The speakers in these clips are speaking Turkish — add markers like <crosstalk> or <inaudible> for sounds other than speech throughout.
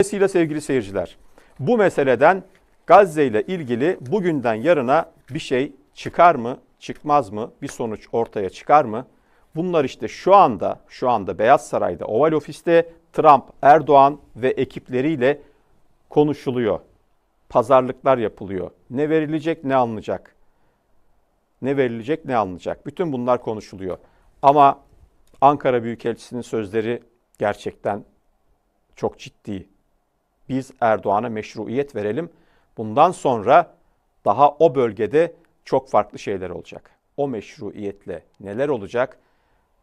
Dolayısıyla sevgili seyirciler, bu meseleden Gazze ile ilgili bugünden yarına bir şey çıkar mı, çıkmaz mı, bir sonuç ortaya çıkar mı? Bunlar işte şu anda, şu anda Beyaz Saray'da, Oval Ofis'te Trump, Erdoğan ve ekipleriyle konuşuluyor. Pazarlıklar yapılıyor. Ne verilecek, ne alınacak? Ne verilecek, ne alınacak? Bütün bunlar konuşuluyor. Ama Ankara Büyükelçisi'nin sözleri gerçekten çok ciddi. Biz Erdoğan'a meşruiyet verelim. Bundan sonra daha o bölgede çok farklı şeyler olacak. O meşruiyetle neler olacak?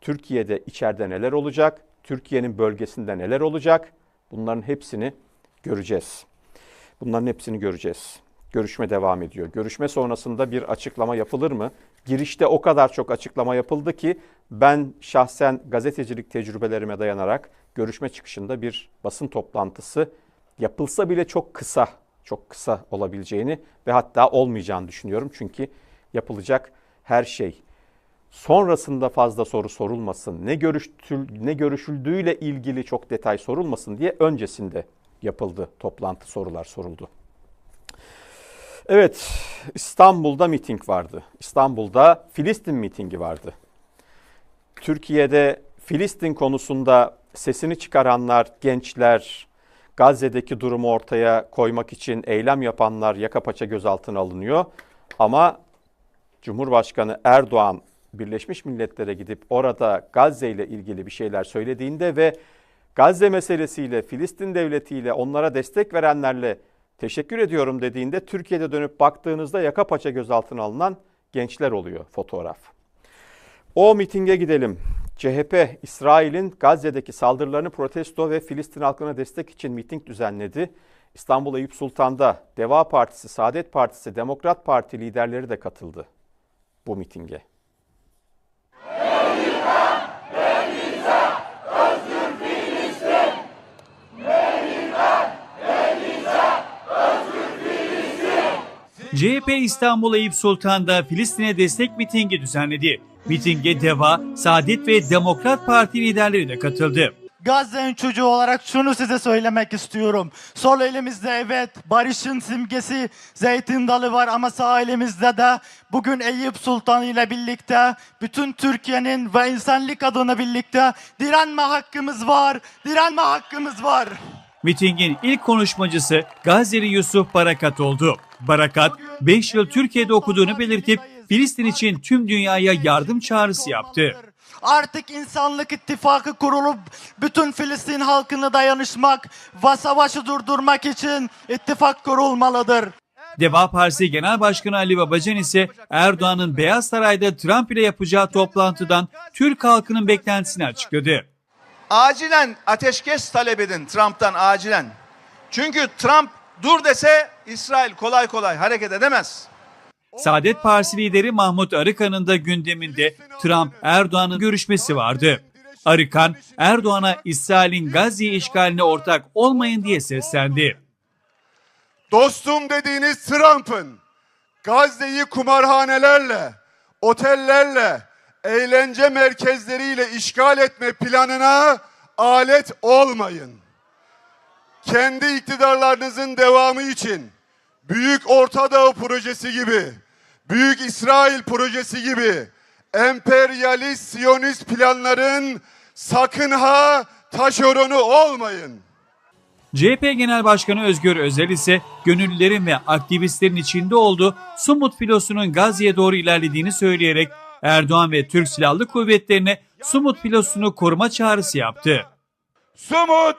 Türkiye'de içeride neler olacak? Türkiye'nin bölgesinde neler olacak? Bunların hepsini göreceğiz. Bunların hepsini göreceğiz. Görüşme devam ediyor. Görüşme sonrasında bir açıklama yapılır mı? Girişte o kadar çok açıklama yapıldı ki ben şahsen gazetecilik tecrübelerime dayanarak görüşme çıkışında bir basın toplantısı yapılsa bile çok kısa, çok kısa olabileceğini ve hatta olmayacağını düşünüyorum. Çünkü yapılacak her şey sonrasında fazla soru sorulmasın, ne görüştül, ne görüşüldüğüyle ilgili çok detay sorulmasın diye öncesinde yapıldı toplantı sorular soruldu. Evet, İstanbul'da miting vardı. İstanbul'da Filistin mitingi vardı. Türkiye'de Filistin konusunda sesini çıkaranlar, gençler, Gazze'deki durumu ortaya koymak için eylem yapanlar yaka paça gözaltına alınıyor. Ama Cumhurbaşkanı Erdoğan Birleşmiş Milletler'e gidip orada Gazze ile ilgili bir şeyler söylediğinde ve Gazze meselesiyle, Filistin devletiyle, onlara destek verenlerle teşekkür ediyorum dediğinde Türkiye'de dönüp baktığınızda yaka paça gözaltına alınan gençler oluyor fotoğraf. O mitinge gidelim. CHP, İsrail'in Gazze'deki saldırılarını protesto ve Filistin halkına destek için miting düzenledi. İstanbul Eyüp Sultan'da Deva Partisi, Saadet Partisi, Demokrat Parti liderleri de katıldı bu mitinge. CHP İstanbul Eyüp Sultan'da Filistin'e destek mitingi düzenledi. Mitinge DEVA, Saadet ve Demokrat Parti liderleri de katıldı. Gazze'nin çocuğu olarak şunu size söylemek istiyorum. Sol elimizde evet barışın simgesi zeytin dalı var ama sağ elimizde de bugün Eyüp Sultan ile birlikte bütün Türkiye'nin ve insanlık adına birlikte direnme hakkımız var. Direnme hakkımız var. Mitingin ilk konuşmacısı Gazze'li Yusuf Barakat oldu. Barakat, 5 yıl Türkiye'de okuduğunu belirtip Filistin için tüm dünyaya yardım çağrısı yaptı. Artık insanlık ittifakı kurulup bütün Filistin halkını dayanışmak ve savaşı durdurmak için ittifak kurulmalıdır. Deva Partisi Genel Başkanı Ali Babacan ise Erdoğan'ın Beyaz Saray'da Trump ile yapacağı toplantıdan Türk halkının beklentisini açıkladı. acilen ateşkes talep edin Trump'tan acilen. Çünkü Trump dur dese İsrail kolay kolay hareket edemez. Saadet Partisi lideri Mahmut Arıkan'ın da gündeminde Trump Erdoğan'ın görüşmesi vardı. Arıkan, Erdoğan'a İsrail'in Gazze işgaline ortak olmayın diye seslendi. Dostum dediğiniz Trump'ın Gazze'yi kumarhanelerle, otellerle, eğlence merkezleriyle işgal etme planına alet olmayın. Kendi iktidarlarınızın devamı için Büyük Orta Doğu projesi gibi, Büyük İsrail projesi gibi emperyalist siyonist planların sakın ha taşeronu olmayın. CHP Genel Başkanı Özgür Özel ise gönüllülerin ve aktivistlerin içinde olduğu Sumut filosunun Gazze'ye doğru ilerlediğini söyleyerek Erdoğan ve Türk Silahlı Kuvvetleri'ne Sumut filosunu koruma çağrısı yaptı. Sumut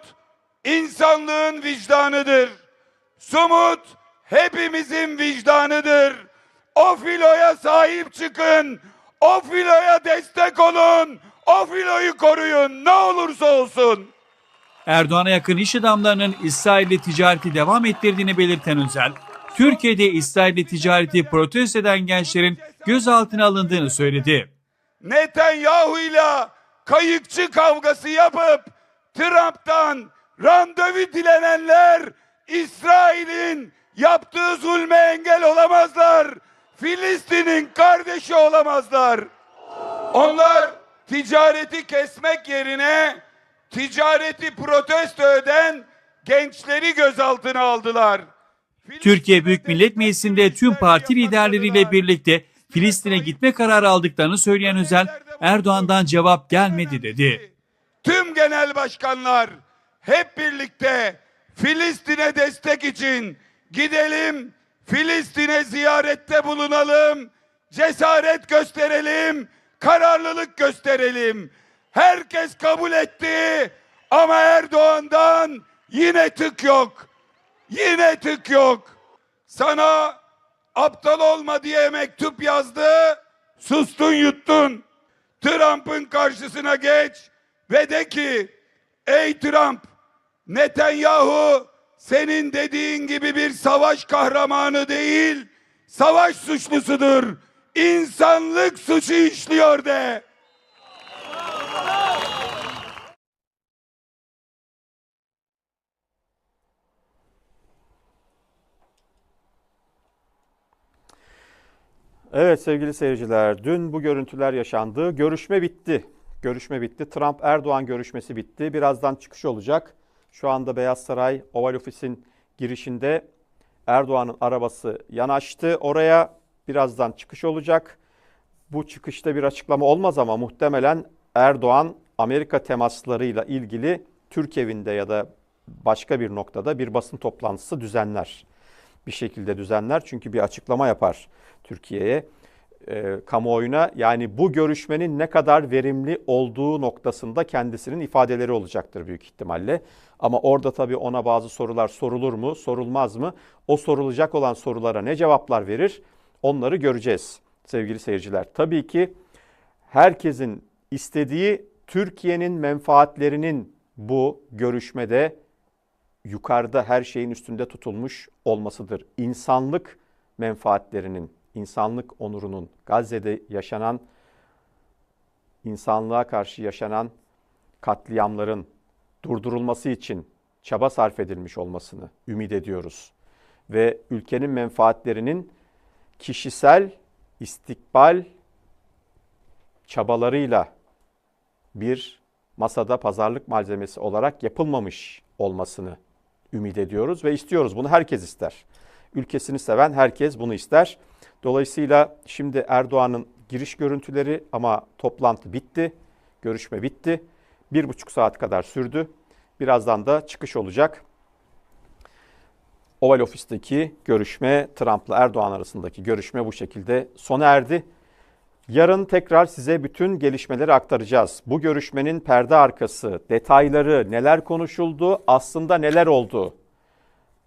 insanlığın vicdanıdır. Sumut hepimizin vicdanıdır. O filoya sahip çıkın. O filoya destek olun. O filoyu koruyun ne olursa olsun. Erdoğan'a yakın iş adamlarının İsrail'le ticareti devam ettirdiğini belirten Özel, Türkiye'de İsrail'le ticareti protesto eden gençlerin gözaltına alındığını söyledi. Netanyahu ile kayıkçı kavgası yapıp Trump'tan randevu dilenenler İsrail'in yaptığı zulme engel olamazlar. Filistin'in kardeşi olamazlar. Onlar ticareti kesmek yerine ticareti protesto eden gençleri gözaltına aldılar. Türkiye Büyük Millet Meclisi'nde tüm parti liderleriyle birlikte Filistin'e gitme kararı aldıklarını söyleyen Özel, Erdoğan'dan cevap gelmedi dedi. Tüm genel başkanlar hep birlikte Filistin'e destek için gidelim, Filistin'e ziyarette bulunalım, cesaret gösterelim, kararlılık gösterelim. Herkes kabul etti ama Erdoğan'dan yine tık yok. Yine tık yok. Sana aptal olma diye mektup yazdı. Sustun yuttun. Trump'ın karşısına geç ve de ki ey Trump Netanyahu senin dediğin gibi bir savaş kahramanı değil savaş suçlusudur. İnsanlık suçu işliyor de. Evet sevgili seyirciler, dün bu görüntüler yaşandı. Görüşme bitti. Görüşme bitti. Trump-Erdoğan görüşmesi bitti. Birazdan çıkış olacak. Şu anda Beyaz Saray Oval Ofis'in girişinde Erdoğan'ın arabası yanaştı. Oraya birazdan çıkış olacak. Bu çıkışta bir açıklama olmaz ama muhtemelen Erdoğan Amerika temaslarıyla ilgili Türk evinde ya da başka bir noktada bir basın toplantısı düzenler. Bir şekilde düzenler çünkü bir açıklama yapar Türkiye'ye, e, kamuoyuna. Yani bu görüşmenin ne kadar verimli olduğu noktasında kendisinin ifadeleri olacaktır büyük ihtimalle. Ama orada tabii ona bazı sorular sorulur mu, sorulmaz mı? O sorulacak olan sorulara ne cevaplar verir? Onları göreceğiz sevgili seyirciler. Tabii ki herkesin istediği Türkiye'nin menfaatlerinin bu görüşmede yukarıda her şeyin üstünde tutulmuş olmasıdır. İnsanlık menfaatlerinin, insanlık onurunun, Gazze'de yaşanan, insanlığa karşı yaşanan katliamların durdurulması için çaba sarf edilmiş olmasını ümit ediyoruz. Ve ülkenin menfaatlerinin kişisel istikbal çabalarıyla bir masada pazarlık malzemesi olarak yapılmamış olmasını ümit ediyoruz ve istiyoruz. Bunu herkes ister. Ülkesini seven herkes bunu ister. Dolayısıyla şimdi Erdoğan'ın giriş görüntüleri ama toplantı bitti, görüşme bitti. Bir buçuk saat kadar sürdü. Birazdan da çıkış olacak. Oval Ofis'teki görüşme, Trump'la Erdoğan arasındaki görüşme bu şekilde sona erdi. Yarın tekrar size bütün gelişmeleri aktaracağız. Bu görüşmenin perde arkası, detayları, neler konuşuldu, aslında neler oldu?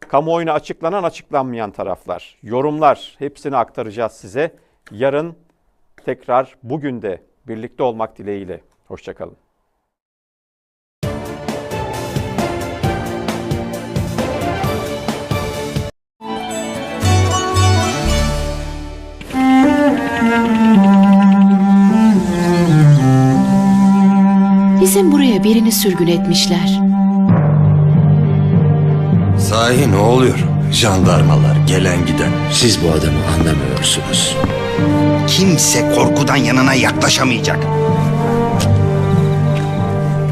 Kamuoyuna açıklanan, açıklanmayan taraflar, yorumlar hepsini aktaracağız size. Yarın tekrar bugün de birlikte olmak dileğiyle. Hoşçakalın. Bizim buraya birini sürgün etmişler. Sahi ne oluyor? Jandarmalar gelen giden. Siz bu adamı anlamıyorsunuz. Kimse korkudan yanına yaklaşamayacak.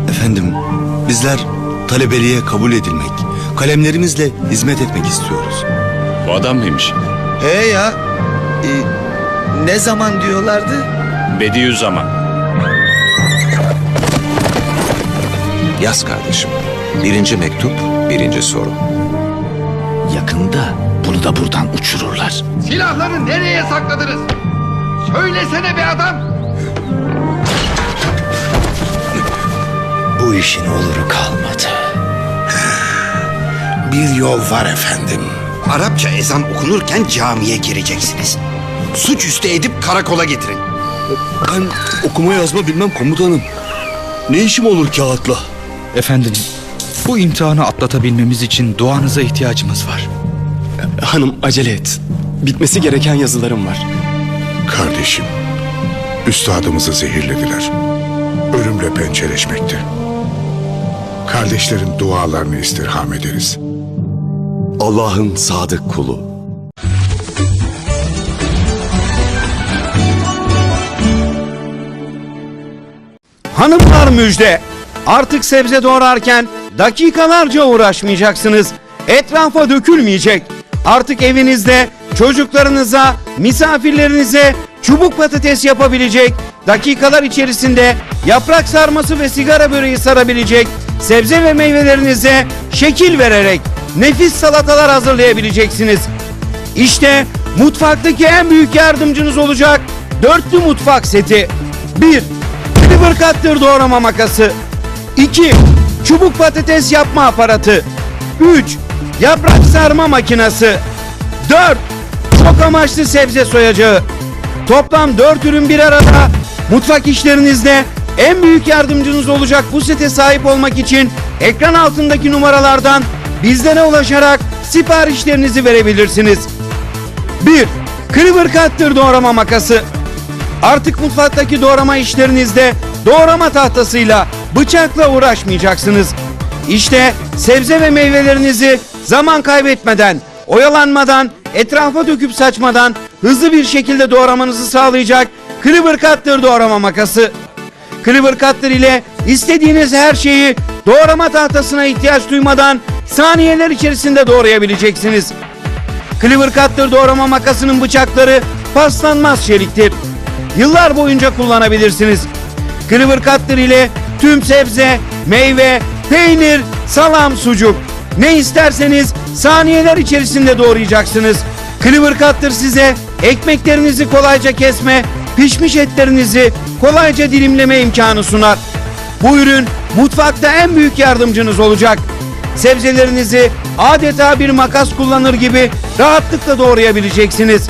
Efendim bizler talebeliğe kabul edilmek, kalemlerimizle hizmet etmek istiyoruz. Bu adam mıymış? He ya. e, ne zaman diyorlardı? Bediüzzaman. Yaz kardeşim. Birinci mektup, birinci soru. Yakında bunu da buradan uçururlar. Silahları nereye sakladınız? Söylesene be adam. Bu işin oluru kalmadı. <sighs> Bir yol var efendim. Arapça ezan okunurken camiye gireceksiniz. Suçüstü edip karakola getirin. Ben okuma yazma bilmem komutanım. Ne işim olur kağıtla? Efendim, bu imtihanı atlatabilmemiz için duanıza ihtiyacımız var. Hanım acele et. Bitmesi gereken yazılarım var. Kardeşim, üstadımızı zehirlediler. Ölümle pençeleşmekte. Kardeşlerin dualarını istirham ederiz. Allah'ın sadık kulu. Hanımlar müjde. Artık sebze doğrarken dakikalarca uğraşmayacaksınız. Etrafa dökülmeyecek. Artık evinizde çocuklarınıza, misafirlerinize çubuk patates yapabilecek, dakikalar içerisinde yaprak sarması ve sigara böreği sarabilecek, sebze ve meyvelerinize şekil vererek nefis salatalar hazırlayabileceksiniz. İşte mutfaktaki en büyük yardımcınız olacak dörtlü mutfak seti. 1. River Cutter doğrama makası. 2. Çubuk patates yapma aparatı. 3. Yaprak sarma makinesi. 4. Çok amaçlı sebze soyacağı. Toplam 4 ürün bir arada mutfak işlerinizde en büyük yardımcınız olacak bu sete sahip olmak için ekran altındaki numaralardan bizlere ulaşarak siparişlerinizi verebilirsiniz. 1. Cleaver Cutter doğrama makası. Artık mutfaktaki doğrama işlerinizde doğrama tahtasıyla, bıçakla uğraşmayacaksınız. İşte sebze ve meyvelerinizi zaman kaybetmeden, oyalanmadan, etrafa döküp saçmadan hızlı bir şekilde doğramanızı sağlayacak Cleaver Cutter doğrama makası. Cleaver Cutter ile istediğiniz her şeyi doğrama tahtasına ihtiyaç duymadan saniyeler içerisinde doğrayabileceksiniz. Cleaver Cutter doğrama makasının bıçakları paslanmaz çeliktir. Yıllar boyunca kullanabilirsiniz. Cleaver Cutter ile tüm sebze, meyve, peynir, salam, sucuk ne isterseniz saniyeler içerisinde doğrayacaksınız. Cleaver Cutter size ekmeklerinizi kolayca kesme, pişmiş etlerinizi kolayca dilimleme imkanı sunar. Bu ürün mutfakta en büyük yardımcınız olacak. Sebzelerinizi adeta bir makas kullanır gibi rahatlıkla doğrayabileceksiniz.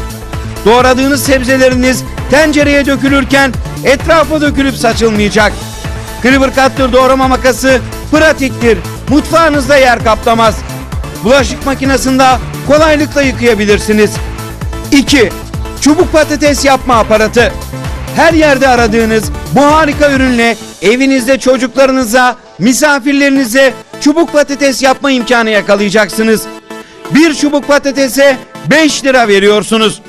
Doğradığınız sebzeleriniz tencereye dökülürken etrafa dökülüp saçılmayacak. Cleaver Cutter doğrama makası pratiktir. Mutfağınızda yer kaplamaz. Bulaşık makinesinde kolaylıkla yıkayabilirsiniz. 2. Çubuk patates yapma aparatı. Her yerde aradığınız bu harika ürünle evinizde çocuklarınıza, misafirlerinize çubuk patates yapma imkanı yakalayacaksınız. Bir çubuk patatese 5 lira veriyorsunuz.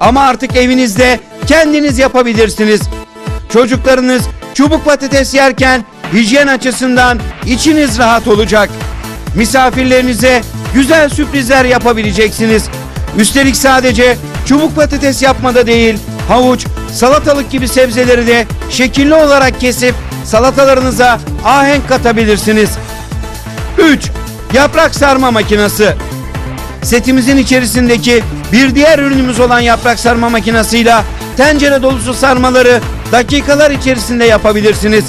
Ama artık evinizde kendiniz yapabilirsiniz. Çocuklarınız çubuk patates yerken hijyen açısından içiniz rahat olacak. Misafirlerinize güzel sürprizler yapabileceksiniz. Üstelik sadece çubuk patates yapmada değil, havuç, salatalık gibi sebzeleri de şekilli olarak kesip salatalarınıza ahenk katabilirsiniz. 3. Yaprak sarma makinesi. Setimizin içerisindeki bir diğer ürünümüz olan yaprak sarma makinesiyle tencere dolusu sarmaları dakikalar içerisinde yapabilirsiniz.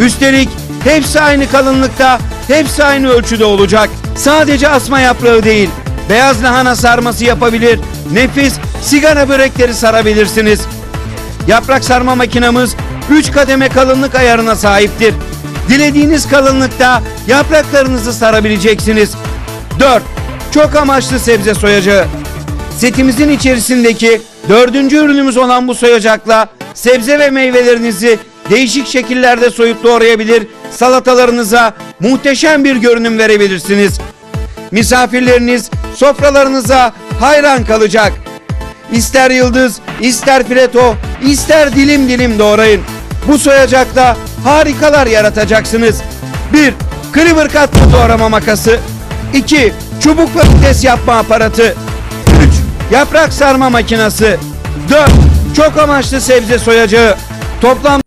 Üstelik hepsi aynı kalınlıkta, hepsi aynı ölçüde olacak. Sadece asma yaprağı değil, beyaz lahana sarması yapabilir, nefis sigara börekleri sarabilirsiniz. Yaprak sarma makinamız 3 kademe kalınlık ayarına sahiptir. Dilediğiniz kalınlıkta yapraklarınızı sarabileceksiniz. 4. Çok amaçlı sebze soyacağı. Setimizin içerisindeki dördüncü ürünümüz olan bu soyacakla sebze ve meyvelerinizi değişik şekillerde soyup doğrayabilir, salatalarınıza muhteşem bir görünüm verebilirsiniz. Misafirleriniz sofralarınıza hayran kalacak. İster yıldız, ister fileto, ister dilim dilim doğrayın. Bu soyacakla harikalar yaratacaksınız. 1. Cleaver Cut doğrama makası. 2. Çubuk patates yapma aparatı. 3. Yaprak sarma makinesi. 4. Çok amaçlı sebze soyacağı. Toplam